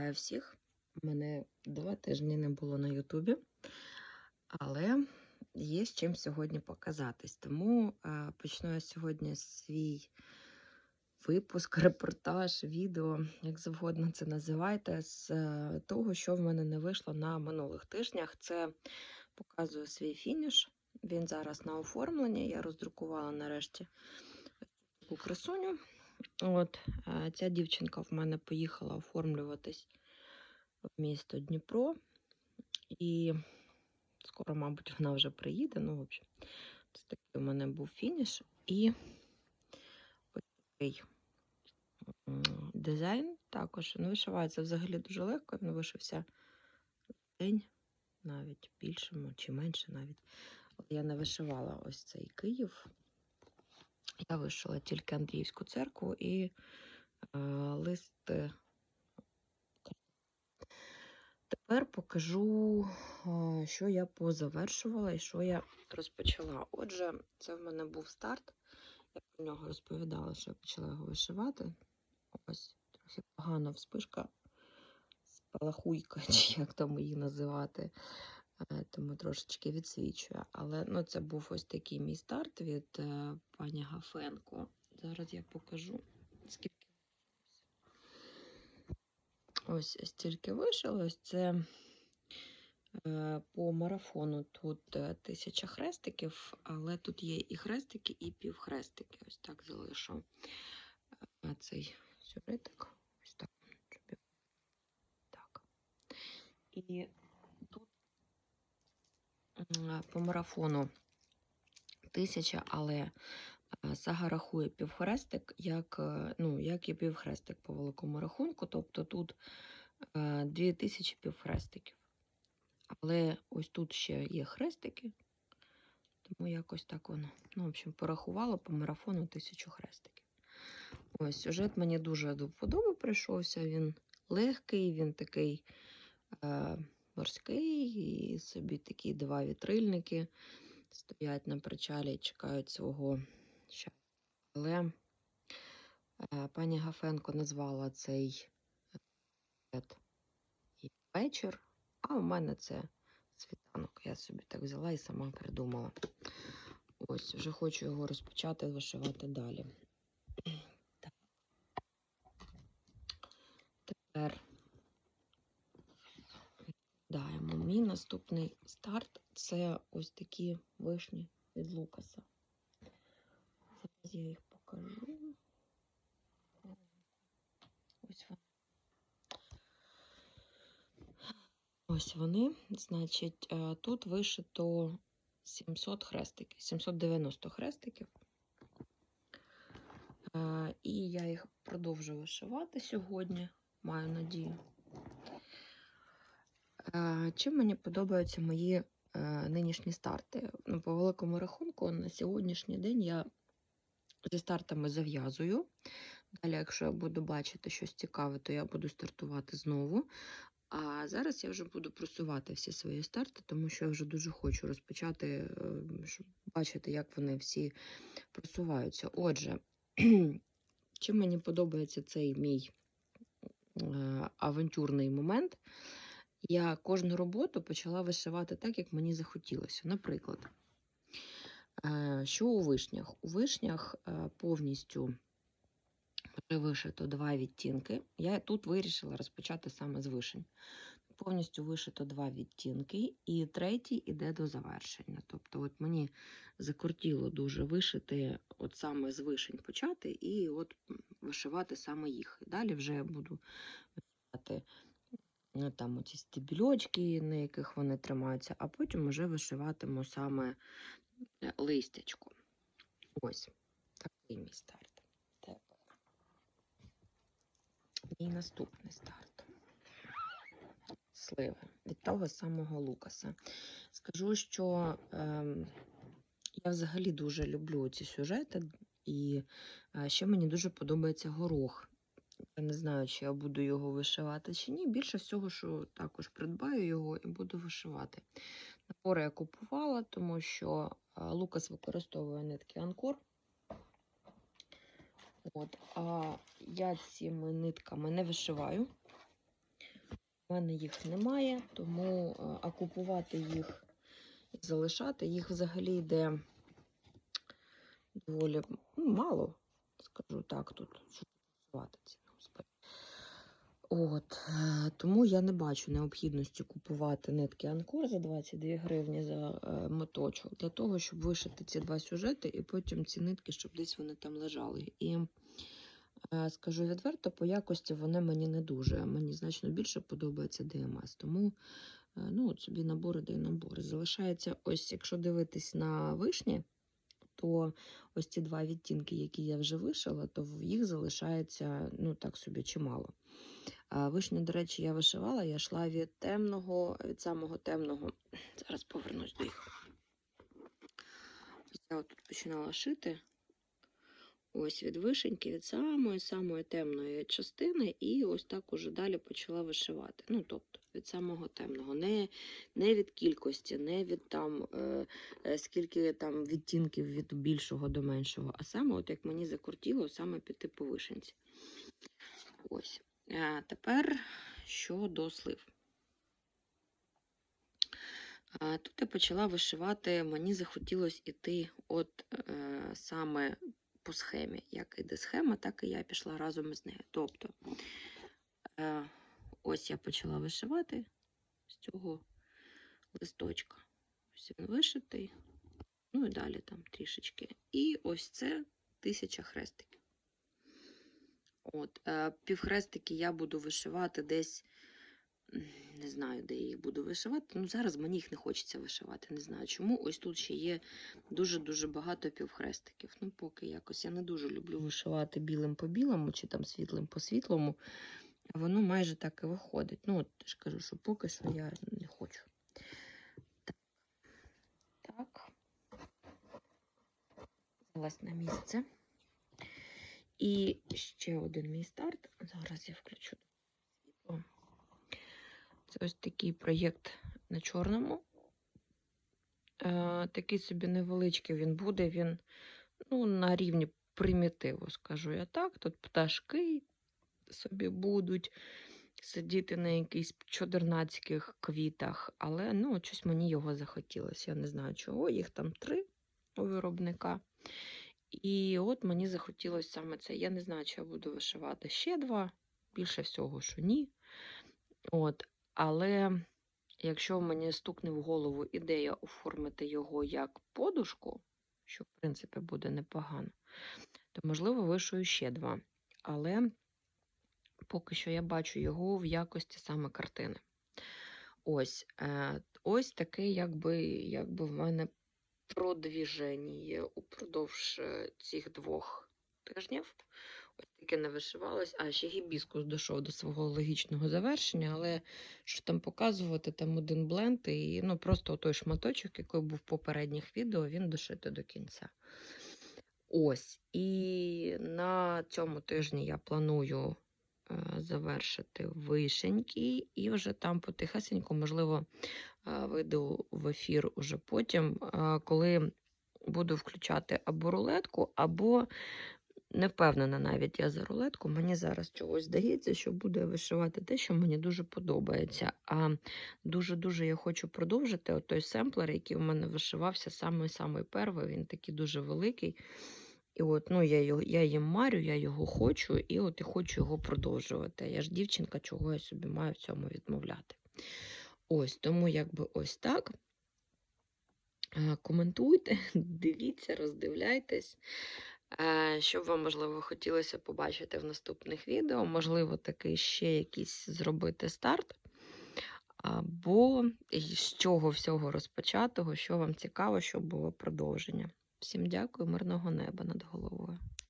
Вітаю всіх. Мене два тижні не було на Ютубі, але є з чим сьогодні показатись. Тому е, почну я сьогодні свій випуск, репортаж, відео, як завгодно це називайте, з е, того, що в мене не вийшло на минулих тижнях. Це показую свій фініш. Він зараз на оформленні. Я роздрукувала нарешті таку красуню. От ця дівчинка в мене поїхала оформлюватись в місто Дніпро. І скоро, мабуть, вона вже приїде. Ну, в общем, це такий у мене був фініш. І ось такий дизайн також. Він вишивається взагалі дуже легко. Він вишився день, навіть більше чи менше навіть. Я не вишивала ось цей Київ. Я вишила тільки Андріївську церкву і е, лист. Тепер покажу, е, що я позавершувала і що я розпочала. Отже, це в мене був старт. Я про нього розповідала, що я почала його вишивати. Ось, трохи погано вспишка, спалахуйка, чи як там її називати. Е, Тому трошечки відсвічує. Але ну, це був ось такий мій старт від е, пані Гафенко. Зараз я покажу, скільки. Ось стільки вишилось. Це е, по марафону тут тисяча хрестиків, але тут є і хрестики, і півхрестики. Ось так залишу цей сюжетик. Ось так. Так. І по марафону тисяча, але е, Сага рахує півхрестик, як, е, ну, як і півхрестик по великому рахунку. Тобто тут е, 2000 півхрестиків. Але ось тут ще є хрестики, тому якось так воно. Ну, в общем, порахувала по марафону тисячу хрестиків. Ось сюжет мені дуже до вподоби прийшовся. Він легкий, він такий е, морський, і собі такі два вітрильники стоять на причалі і чекають свого щастя. Але е, пані Гафенко назвала цей сюжет вечір, а у мене це світанок. Я собі так взяла і сама придумала. Ось, вже хочу його розпочати вишивати далі. Тепер даємо. Мій наступний старт це ось такі вишні від Лукаса. Зараз я їх покажу. Ось вони. Ось вони. Значить, е, тут вишито 700 хрестиків, 790 хрестиків. Е, І я їх продовжую вишивати сьогодні, маю надію. Чим мені подобаються мої е, нинішні старти? Ну, по великому рахунку, на сьогоднішній день я зі стартами зав'язую. Далі, якщо я буду бачити щось цікаве, то я буду стартувати знову. А зараз я вже буду просувати всі свої старти, тому що я вже дуже хочу розпочати, е, щоб бачити, як вони всі просуваються. Отже, чим мені подобається цей мій е, авантюрний момент, я кожну роботу почала вишивати так, як мені захотілося. Наприклад, е, що у вишнях? У вишнях е, повністю вишито два відтінки. Я тут вирішила розпочати саме з вишень. Повністю вишито два відтінки, і третій іде до завершення. Тобто, от мені закортіло дуже вишити, от саме з вишень почати, і от вишивати саме їх. Далі вже я буду вишивати там оці стебельочки, на яких вони тримаються, а потім вже вишиватиму саме е, листячко. Ось такий мій старт. Тепер мій наступний старт. Сливи від того самого Лукаса. Скажу, що ем, я взагалі дуже люблю ці сюжети, і е, ще мені дуже подобається горох. Я не знаю, чи я буду його вишивати чи ні. Більше всього, що також придбаю його і буду вишивати. Набори я купувала, тому що Лукас використовує нитки Анкор. От, а я цими нитками не вишиваю. У мене їх немає, тому а купувати їх і залишати їх взагалі йде доволі ну, мало, скажу так, тут щоб купувати ці господи. От, е, тому я не бачу необхідності купувати нитки Анкор за 22 гривні за е, моточок, для того, щоб вишити ці два сюжети, і потім ці нитки, щоб десь вони там лежали. І е, скажу відверто, по якості вони мені не дуже. Мені значно більше подобається ДМС. Тому е, ну, от собі набори да набори. Залишається, ось, якщо дивитись на вишні, то ось ці два відтінки, які я вже вишила, то їх залишається ну так собі чимало. А вишню, до речі, я вишивала, я йшла від темного, від самого темного. Зараз повернусь до їх. Я тут починала шити. Ось від вишеньки, від самої самої темної частини, і ось так уже далі почала вишивати. Ну, тобто, від самого темного, не, не від кількості, не від там е, е, скільки там відтінків від більшого до меншого, а саме, от як мені закрутіло, саме піти по вишенці. Ось. А тепер щодо слив. Тут я почала вишивати, мені захотілося іти от е, саме по схемі. Як іде схема, так і я пішла разом із нею. Тобто, е, ось я почала вишивати з цього листочка. Ось він вишитий. Ну і далі там трішечки. І ось це тисяча хрестиків. От, е, півхрестики я буду вишивати десь, не знаю, де я їх буду вишивати. Ну, зараз мені їх не хочеться вишивати. Не знаю чому. Ось тут ще є дуже-дуже багато півхрестиків. Ну, поки якось. Я не дуже люблю вишивати білим по білому чи там світлим по світлому. Воно майже так і виходить. Ну, от ж кажу, що поки що я не хочу. Так. Залазь на місце. І ще один мій старт. Зараз я включу ось такий проєкт на чорному. Е, такий собі невеличкий він буде. Він ну, на рівні примітиву, скажу я так. Тут пташки собі будуть сидіти на якихось чодернацьких квітах, але ну, щось мені його захотілося. Я не знаю чого. Їх там три у виробника. І от мені захотілося саме це. Я не знаю, чи я буду вишивати ще два, більше всього, що ні. От, Але якщо мені стукне в голову ідея оформити його як подушку, що, в принципі, буде непогано, то, можливо, вишию ще два. Але поки що я бачу його в якості саме картини. Ось, е, ось таке, якби, якби в мене продвіження упродовж е, цих двох тижнів. Таке не вишивалось, а ще гібіскус дійшов до свого логічного завершення, але що там показувати, там один бленд, і ну, просто той шматочок, який був в попередніх відео, він дошити до кінця. Ось. І на цьому тижні я планую е, завершити вишеньки, і вже там потихесенько, можливо, е, вийду в ефір уже потім, е, коли буду включати або рулетку, або не впевнена навіть я за рулетку. Мені зараз чогось здається, що буду я вишивати те, що мені дуже подобається. А дуже-дуже я хочу продовжити от той семплер, який у мене вишивався самий-самий перший, він такий дуже великий. І от, ну, я його, я їм марю, я його хочу, і от і хочу його продовжувати. Я ж дівчинка, чого я собі маю в цьому відмовляти. Ось, тому якби ось так. Е, Коментуйте, дивіться, роздивляйтесь. Е, Що вам, можливо, хотілося побачити в наступних відео. Можливо, такий ще якийсь зробити старт. Або з чого всього розпочатого, що вам цікаво, що було продовження. Всім дякую, мирного неба над головою.